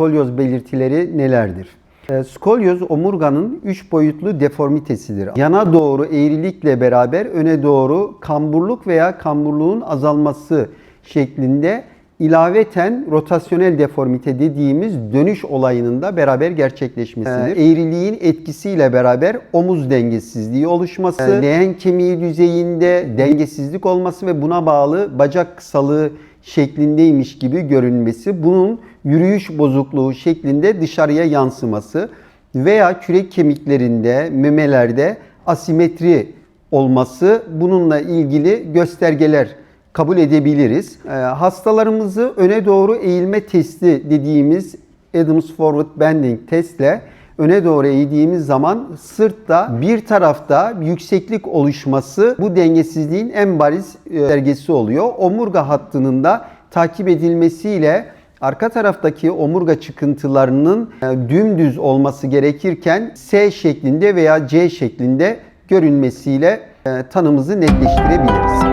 skolyoz belirtileri nelerdir? E, Skolyoz omurganın 3 boyutlu deformitesidir. Yana doğru eğrilikle beraber öne doğru kamburluk veya kamburluğun azalması şeklinde ilaveten rotasyonel deformite dediğimiz dönüş olayının da beraber gerçekleşmesidir. E, Eğriliğin etkisiyle beraber omuz dengesizliği oluşması, e, leğen kemiği düzeyinde dengesizlik olması ve buna bağlı bacak kısalığı şeklindeymiş gibi görünmesi, bunun yürüyüş bozukluğu şeklinde dışarıya yansıması veya kürek kemiklerinde, memelerde asimetri olması bununla ilgili göstergeler kabul edebiliriz. Ee, hastalarımızı öne doğru eğilme testi dediğimiz Adams Forward Bending testle öne doğru eğdiğimiz zaman sırtta bir tarafta yükseklik oluşması bu dengesizliğin en bariz e, göstergesi oluyor. Omurga hattının da takip edilmesiyle arka taraftaki omurga çıkıntılarının e, dümdüz olması gerekirken S şeklinde veya C şeklinde görünmesiyle e, tanımızı netleştirebiliriz.